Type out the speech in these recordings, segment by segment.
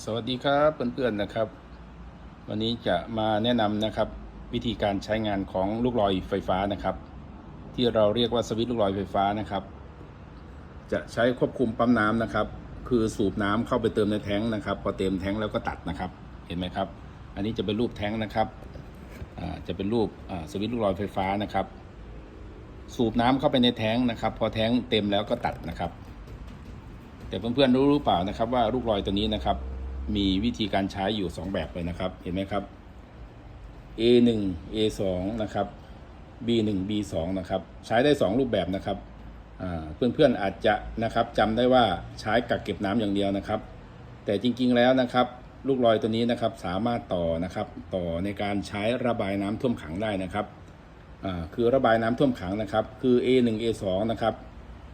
สวัสดีครับเพื่อนๆนะครับ วันนี้จะมาแนะนำนะครับ วิธีการใช้งานของลูกลอยไฟฟ้านะครับ ที่เราเรียกว่าสวิตช์ลูกลอยไฟฟ้านะครับ จะใช้ควบคุมปั๊มน้ำนะครับ คือสูบน้ำเข้าไปเติมในแท้งนะครับ พอเต็มแท้งแล้วก็ตัดนะครับ เห็นไหมครับ อันนี้จะเป็นรูปแท้งนะครับจะเป็นรูปสวิตช์ลูกลอยไฟฟ้านะครับ สูบน้ำเข้าไปในแท้งนะครับ พอแท้งเต็มแล้วก็ตัดนะครับ แต่เพื่อนๆรู้หรือเปล่านะครับ ว่าลูกลอยตัวนี้นะครับ มีวิธีการใช้อยู่ 2 แบบเลยนะครับ เห็นไหมครับ A1 A2 นะครับ B1 B2 นะครับ ใช้ได้ 2 รูปแบบนะครับเพื่อนๆอาจจะนะครับจำได้ว่าใช้กักเก็บน้ำอย่างเดียวนะครับ แต่จริงๆแล้วนะครับ ลูกลอยตัวนี้นะครับสามารถต่อนะครับต่อในการใช้ระบายน้ำท่วมขังได้นะครับคือระบายน้ำท่วมขังนะครับ คือ A1 A2 นะครับ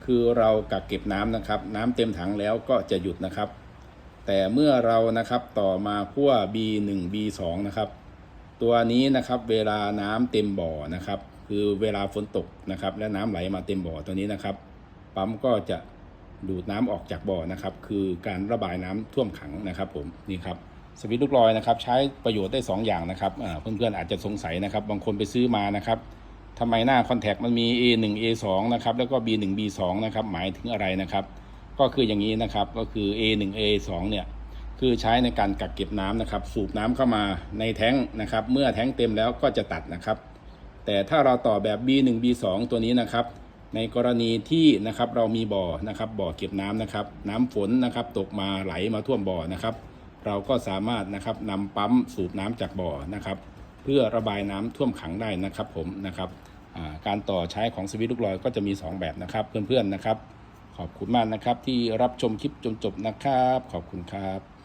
คือเรากักเก็บน้ำนะครับ น้ำเต็มถังแล้วก็จะหยุดนะครับ แต่เมื่อเรานะครับต่อมาขั้ว B1 B2 นะครับตัวนี้นะครับเวลาน้ำเต็มบ่อนะครับ คือเวลาฝนตกนะครับ และน้ำไหลมาเต็มบ่อตัวนี้นะครับ ปั๊มก็จะดูดน้ำออกจากบ่อนะครับ คือการระบายน้ำท่วมขังนะครับผมนี่ครับสวิตช์ลูกลอยนะครับ ใช้ประโยชน์ได้ 2 อย่างนะครับอ่าเพื่อนๆอาจจะสงสัยนะครับ บางคนไปซื้อมานะครับทำไมหน้าคอนแทคมันมี A1 A2 นะครับแล้วก็ B1 B2 นะครับหมายถึงอะไรนะครับ ก็คืออย่างนี้นะครับก็คือ A1 A2 เนี่ยคือใช้ในการกักเก็บน้ำนะครับ สูบน้ำเข้ามาในแท้งนะครับ เมื่อแท้งเต็มแล้วก็จะตัดนะครับ แต่ถ้าเราต่อแบบ B1 B2 ตัวนี้นะครับ ในกรณีที่นะครับเรามีบ่อนะครับบ่อเก็บน้ำนะครับ น้ำฝนนะครับ ตกมาไหลมาท่วมบ่อนะครับ เราก็สามารถนะครับนำปั๊มสูบน้ำจากบ่อนะครับ เพื่อระบายน้ำท่วมขังได้นะครับผมนะครับการต่อใช้ของสวิตช์ลูกลอยก็จะมี 2 แบบนะครับเพื่อนๆนะครับ ขอบคุณมากนะครับ ที่รับชมคลิปจนจบนะครับ ขอบคุณครับ